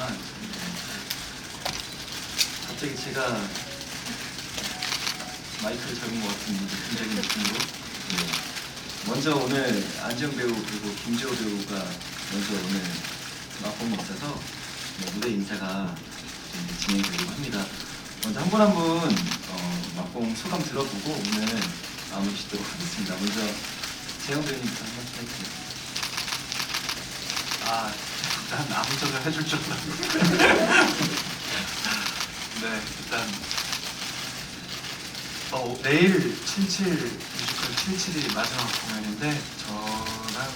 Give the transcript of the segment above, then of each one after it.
하지만 갑자기 제가 마이크를 잡은 것 같은 느낌적인 느낌으로 네. 먼저 오늘 안지영 배우 그리고 김재호 배우가 먼저 오늘 맛봄이 있어서 네, 무대 인사가 이제 진행되려고 합니다. 먼저 한 분 한분 어, 맛봄 소감 들어보고 오늘 마무리 짓도록 하겠습니다. 먼저 재영 배우님부터 한 말씀 해주세요. 아, 일단 아무튼 해줄 줄 알았는데. 네, 일단 어, 내일 77 뮤지컬 77이 마지막 공연인데 저랑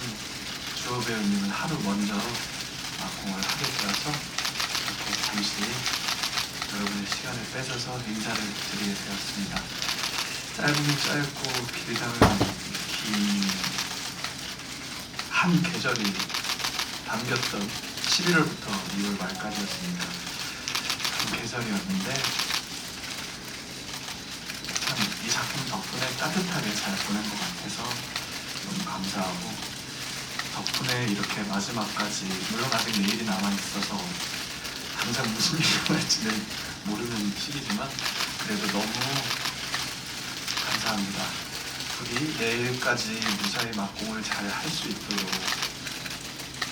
주호 배우님은 하루 먼저 막공을 하게 되어서 이렇게 잠시 여러분의 시간을 뺏어서 인사를 드리게 되었습니다. 짧으면 짧고 길다면 긴 한 계절이 담겼던 11월부터 2월 말까지였습니다. 그 계절이었는데 참 이 작품 덕분에 따뜻하게 잘 보낸 것 같아서 너무 감사하고 덕분에 이렇게 마지막까지 물론 아직 내일이 남아 있어서 당장 무슨 일이 일어날지는 모르는 시기지만 그래도 너무 감사합니다. 부디 내일까지 무사히 막공을 잘 할 수 있도록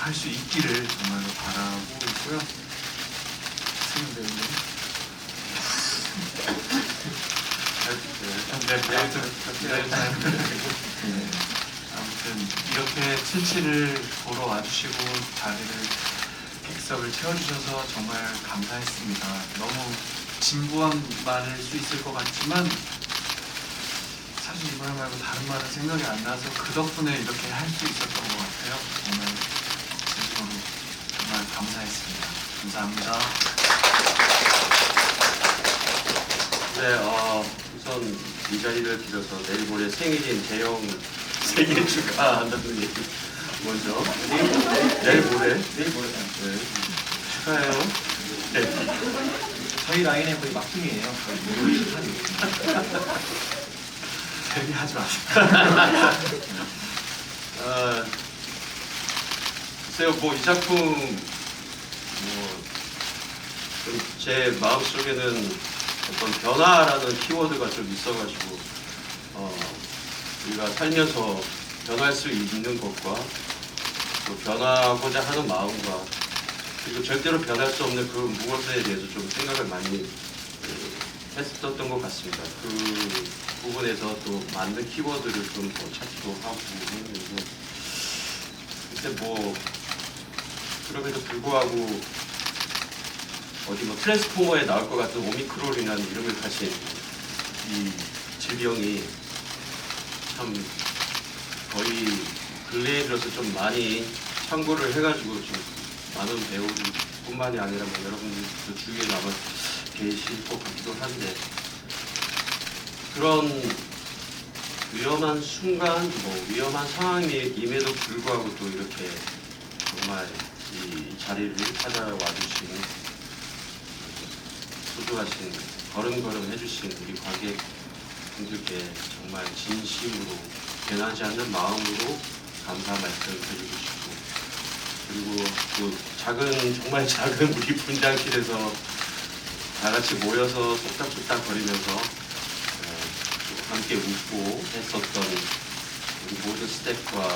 할 수 있기를 정말로 바라고 있고요. 승윤 배우님. 네, 잘 부탁드리고. 네. 아무튼 이렇게 77을 보러 와주시고 자리를 객석을 채워주셔서 정말 감사했습니다. 너무 진부한 말일 수 있을 것 같지만 사실 이말 말고 다른 말은 생각이 안 나서 그 덕분에 이렇게 할 수 있었던 것 같아요. 정말 감사했습니다. 감사합니다. 네, 어, 우선 이 자리를 빌어서 내일 모레 생일인 대영 생일 축하한다는 얘기 먼저 내일 모레 내일 모레 네, 축하해요. 네. 저희 라인의 거의 막둥이에요. 모르시 한 데뷔하지 마세요. 아, 글쎄요, 뭐 이 작품 뭐 제 마음속에는 어떤 변화라는 키워드가 좀 있어가지고 어, 우리가 살면서 변할 수 있는 것과 또 변하고자 하는 마음과 그리고 절대로 변할 수 없는 그 무엇에 대해서 좀 생각을 많이 그, 했었던 것 같습니다. 그 부분에서 또 맞는 키워드를 좀 더 찾기도 하고 그리고 근데 뭐 그럼에도 불구하고 어디 뭐 트랜스포머에 나올 것 같은 오미크론이라는 이름을 가진 이 질병이 참 거의 근래에 들어서 좀 많이 참고를 해가지고 좀 많은 배우들뿐만이 아니라 뭐 여러분들도 주위에 남아 계실 것 같기도 한데 그런 위험한 순간, 뭐 위험한 상황임에도 불구하고 또 이렇게 정말 이 자리를 찾아와 주신 소중하신 걸음걸음 해주신 우리 관객분들께 정말 진심으로 변하지 않는 마음으로 감사 말씀 드리고 싶고 그리고 또 작은 정말 작은 우리 분장실에서 다 같이 모여서 쏙닥쏙닥 거리면서 어, 또 함께 웃고 했었던 우리 모든 스태프와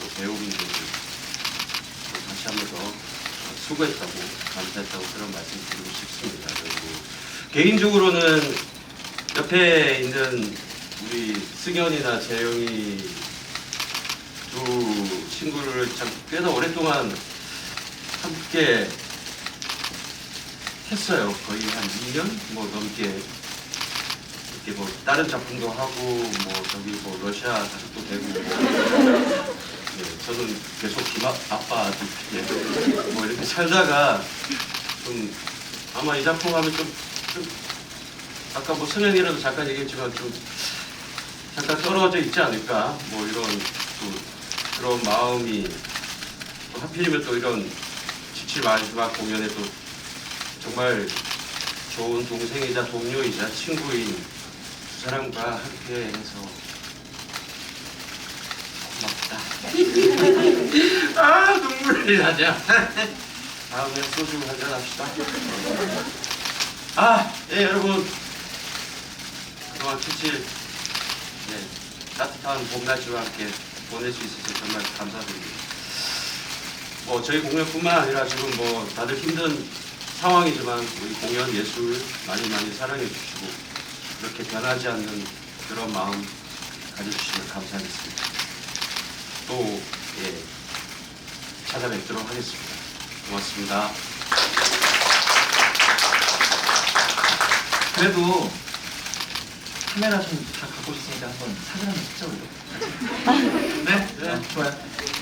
또 배우분들 또 다시 한번 더 수고했다고 감사했다고 그런 말씀 드리고 싶습니다. 그리고 개인적으로는 옆에 있는 우리 승현이나 재영이 두 친구를 참 꽤나 오랫동안 함께 했어요. 거의 한 2년 뭐 넘게 이렇게 뭐 다른 작품도 하고 뭐 저기 뭐 러시아 가족도 되고 저는 계속 김 아- 아빠 뭐 이렇게 살다가 좀 아마 이 작품 하면 좀, 좀 아까 뭐 승현이라도 잠깐 얘기했지만 좀 잠깐 떨어져 있지 않을까? 뭐 이런 또 그런 마음이 또 하필이면 또 이런 17 마지막 공연에 또 정말 좋은 동생이자 동료이자 친구인 두 사람과 함께 해서 고맙다. 아 눈물이 나죠. 다음에 소주 한잔 합시다. 아, 예, 여러분. 그동안 큐칠, 네, 따뜻한 봄날씨와 함께 보낼 수 있어서 정말 감사드립니다. 뭐, 저희 공연뿐만 아니라 지금 뭐, 다들 힘든 상황이지만, 우리 공연 예술 많이 많이 사랑해 주시고, 그렇게 변하지 않는 그런 마음 가져주시면 감사하겠습니다. 또, 예, 찾아뵙도록 하겠습니다. 고맙습니다. 그래도 카메라 좀 다 갖고 오셨으니까 한번 사진 한번 찍자고요. 네? 네, 좋아요.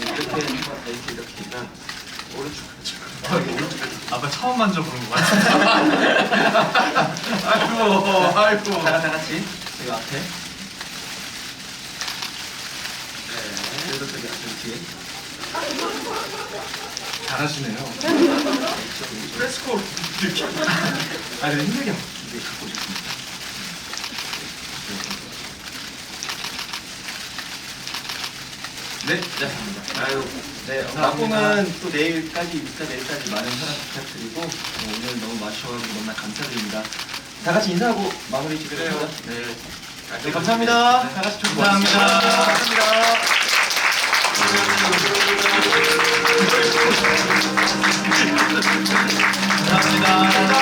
이렇게 이렇게 이렇게 자, 오른쪽. 어, 이거 오른쪽. 아빠 처음 만져보는 것 같아. 아이고, 아이고. 다, 다 같이 여기 앞에. 네. 그래도 뒤에. 잘하시네요. 프레스콜 이렇게. 아, 근데 힘들게 이게 갖고 오셨습니다. 네, 네, 아유, 네, 막공은 또 내일까지, 이따 내일까지 많은 사랑 부탁드리고 어, 오늘 너무 마셔가지고 너무나 감사드립니다. 다 같이 인사하고 마무리 하죠. 네. 네, 감사합니다. 다 같이 감사합니다. 감사합니다. 감사합니다.